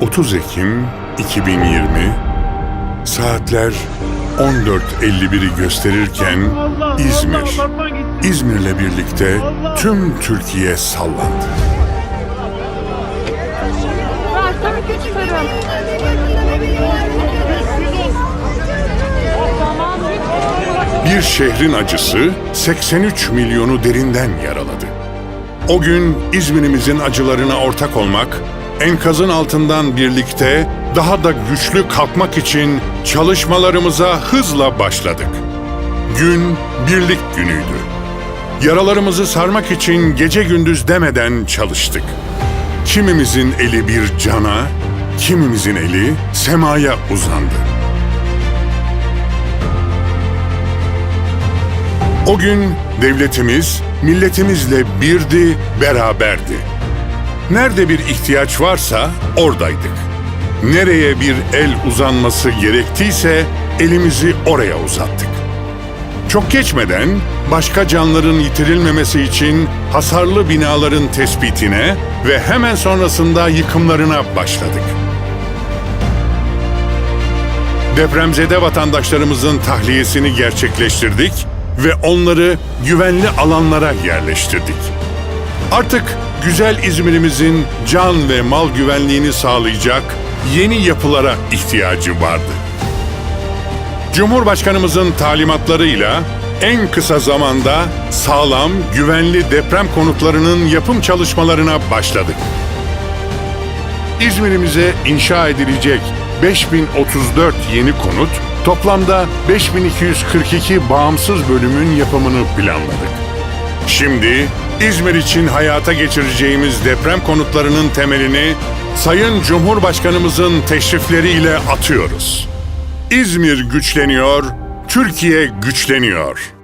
30 Ekim 2020 saatler 14.51'i gösterirken İzmir, İzmir'le birlikte tüm Türkiye sallandı. Bir şehrin acısı 83 milyonu derinden yaraladı. O gün İzmir'imizin acılarına ortak olmak, enkazın altından birlikte daha da güçlü kalkmak için çalışmalarımıza hızla başladık. Gün birlik günüydü. Yaralarımızı sarmak için gece gündüz demeden çalıştık. Kimimizin eli bir cana, kimimizin eli semaya uzandı. O gün devletimiz milletimizle birdi, beraberdi. Nerede bir ihtiyaç varsa oradaydık. Nereye bir el uzanması gerektiyse elimizi oraya uzattık. Çok geçmeden başka canların yitirilmemesi için hasarlı binaların tespitine ve hemen sonrasında yıkımlarına başladık. Depremzede vatandaşlarımızın tahliyesini gerçekleştirdik ve onları güvenli alanlara yerleştirdik. Artık güzel İzmir'imizin can ve mal güvenliğini sağlayacak yeni yapılara ihtiyacı vardı. Cumhurbaşkanımızın talimatlarıyla en kısa zamanda sağlam, güvenli deprem konutlarının yapım çalışmalarına başladık. İzmir'imize inşa edilecek 5034 yeni konut, toplamda 5242 bağımsız bölümün yapımını planladık. Şimdi İzmir için hayata geçireceğimiz deprem konutlarının temelini Sayın Cumhurbaşkanımızın teşrifleriyle atıyoruz. İzmir güçleniyor, Türkiye güçleniyor.